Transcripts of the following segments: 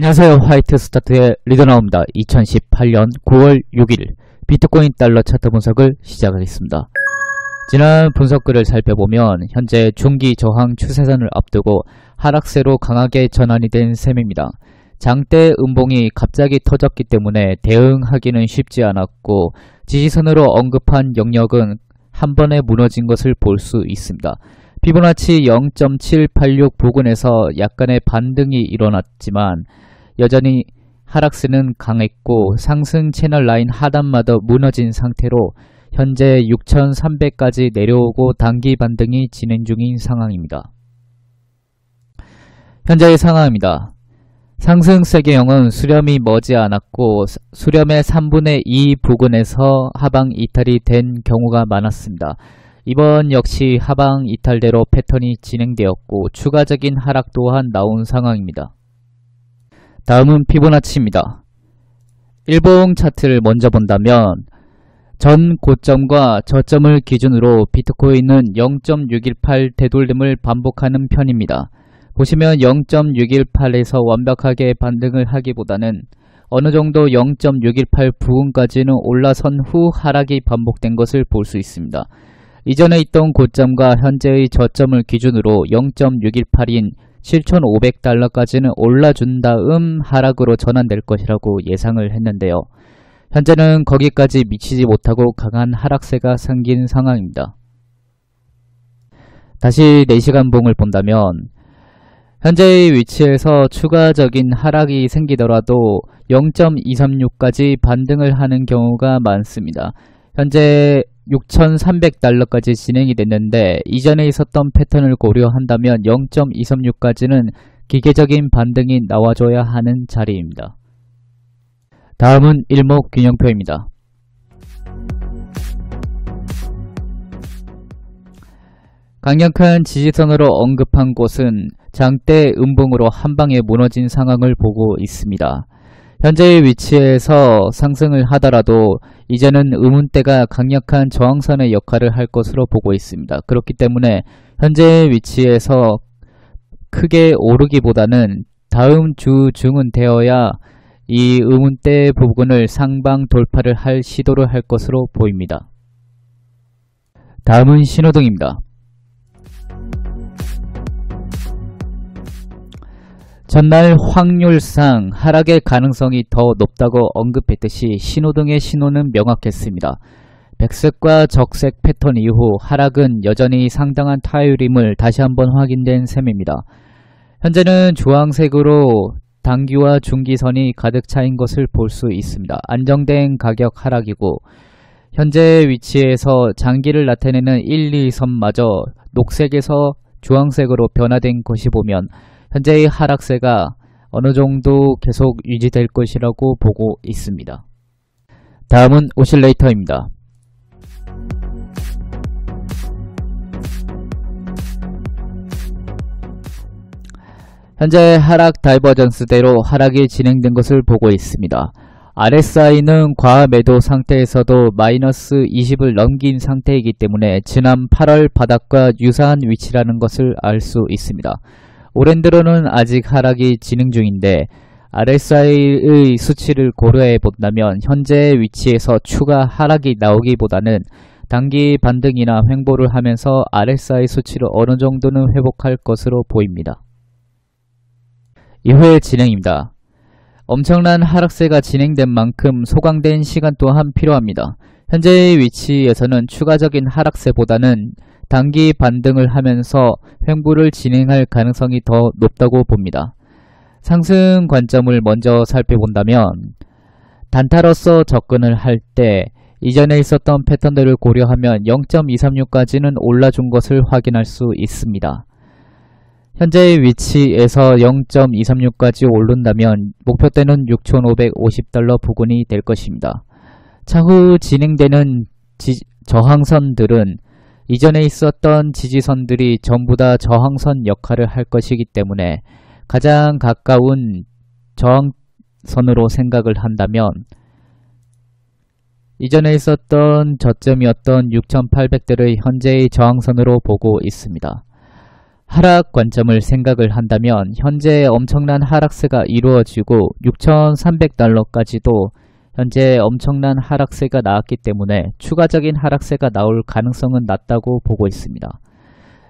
안녕하세요. 화이트 스타트의 리더 나옵니다. 2018년 9월 6일 비트코인 달러 차트 분석을 시작하겠습니다. 지난 분석글을 살펴보면 현재 중기 저항 추세선을 앞두고 하락세로 강하게 전환이 된 셈입니다. 장대 음봉이 갑자기 터졌기 때문에 대응하기는 쉽지 않았고 지지선으로 언급한 영역은 한 번에 무너진 것을 볼 수 있습니다. 피보나치 0.786 부근에서 약간의 반등이 일어났지만 여전히 하락세는 강했고 상승 채널 라인 하단마저 무너진 상태로 현재 6,300까지 내려오고 단기 반등이 진행 중인 상황입니다. 현재의 상황입니다. 상승세 경영은 수렴이 머지않았고 수렴의 3분의 2 부근에서 하방 이탈이 된 경우가 많았습니다. 이번 역시 하방 이탈대로 패턴이 진행되었고 추가적인 하락 또한 나온 상황입니다. 다음은 피보나치입니다. 일봉 차트를 먼저 본다면 전 고점과 저점을 기준으로 비트코인은 0.618 되돌림을 반복하는 편입니다. 보시면 0.618에서 완벽하게 반등을 하기보다는 어느 정도 0.618 부근까지는 올라선 후 하락이 반복된 것을 볼 수 있습니다. 이전에 있던 고점과 현재의 저점을 기준으로 0.618인 7,500달러까지는 올라준 다음 하락으로 전환될 것이라고 예상을 했는데요. 현재는 거기까지 미치지 못하고 강한 하락세가 생긴 상황입니다. 다시 4시간 봉을 본다면 현재의 위치에서 추가적인 하락이 생기더라도 0.236까지 반등을 하는 경우가 많습니다. 현재 6,300달러까지 진행이 됐는데 이전에 있었던 패턴을 고려한다면 0.236까지는 기계적인 반등이 나와줘야 하는 자리입니다. 다음은 일목균형표입니다. 강력한 지지선으로 언급한 곳은 장대 음봉으로 한방에 무너진 상황을 보고 있습니다. 현재의 위치에서 상승을 하더라도 이제는 의문대가 강력한 저항선의 역할을 할 것으로 보고 있습니다. 그렇기 때문에 현재의 위치에서 크게 오르기보다는 다음 주 중은 되어야 이 의문대 부분을 상방 돌파를 할 시도를 할 것으로 보입니다. 다음은 신호등입니다. 전날 확률상 하락의 가능성이 더 높다고 언급했듯이 신호등의 신호는 명확했습니다. 백색과 적색 패턴 이후 하락은 여전히 상당한 타율임을 다시 한번 확인된 셈입니다. 현재는 주황색으로 단기와 중기선이 가득 차인 것을 볼 수 있습니다. 안정된 가격 하락이고 현재 위치에서 장기를 나타내는 1, 2선마저 녹색에서 주황색으로 변화된 것이 보면 현재의 하락세가 어느 정도 계속 유지될 것이라고 보고 있습니다. 다음은 오실레이터입니다. 현재 하락 다이버전스대로 하락이 진행된 것을 보고 있습니다. RSI는 과매도 상태에서도 마이너스 20을 넘긴 상태이기 때문에 지난 8월 바닥과 유사한 위치라는 것을 알 수 있습니다. 오랜 들어는 아직 하락이 진행 중인데 RSI의 수치를 고려해 본다면 현재 위치에서 추가 하락이 나오기보다는 단기 반등이나 횡보를 하면서 RSI 수치를 어느 정도는 회복할 것으로 보입니다. 이후의 진행입니다. 엄청난 하락세가 진행된 만큼 소강된 시간 또한 필요합니다. 현재의 위치에서는 추가적인 하락세보다는 단기 반등을 하면서 횡보를 진행할 가능성이 더 높다고 봅니다. 상승 관점을 먼저 살펴본다면 단타로서 접근을 할 때 이전에 있었던 패턴들을 고려하면 0.236까지는 올라준 것을 확인할 수 있습니다. 현재의 위치에서 0.236까지 오른다면 목표대는 6,550달러 부근이 될 것입니다. 차후 진행되는 지, 저항선들은 이전에 있었던 지지선들이 전부 다 저항선 역할을 할 것이기 때문에 가장 가까운 저항선으로 생각을 한다면 이전에 있었던 저점이었던 6800대를 현재의 저항선으로 보고 있습니다. 하락 관점을 생각을 한다면 현재 엄청난 하락세가 이루어지고 6,300달러까지도 현재 엄청난 하락세가 나왔기 때문에 추가적인 하락세가 나올 가능성은 낮다고 보고 있습니다.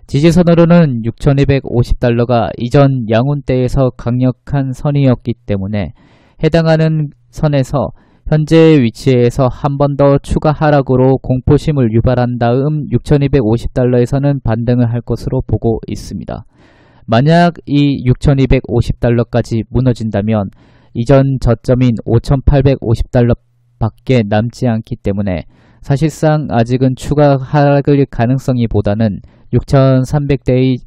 지지선으로는 6,250달러가 이전 양운 때에서 강력한 선이었기 때문에 해당하는 선에서 현재 위치에서 한 번 더 추가 하락으로 공포심을 유발한 다음 6,250달러에서는 반등을 할 것으로 보고 있습니다. 만약 이 6,250달러까지 무너진다면 이전 저점인 5,850달러 밖에 남지 않기 때문에 사실상 아직은 추가 하락일 가능성이 보다는 6,300대의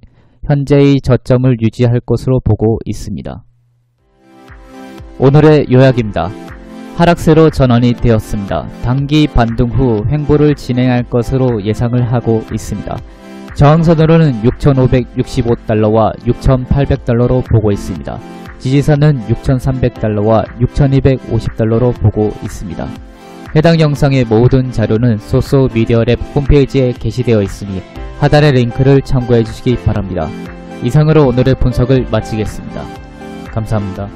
현재의 저점을 유지할 것으로 보고 있습니다. 오늘의 요약입니다. 하락세로 전환이 되었습니다. 단기 반등 후 횡보를 진행할 것으로 예상을 하고 있습니다. 저항선으로는 6,565달러와 6,800달러로 보고 있습니다. 지지선은 6,300달러와 6,250달러로 보고 있습니다. 해당 영상의 모든 자료는 소소 미디어랩 홈페이지에 게시되어 있으니 하단의 링크를 참고해 주시기 바랍니다. 이상으로 오늘의 분석을 마치겠습니다. 감사합니다.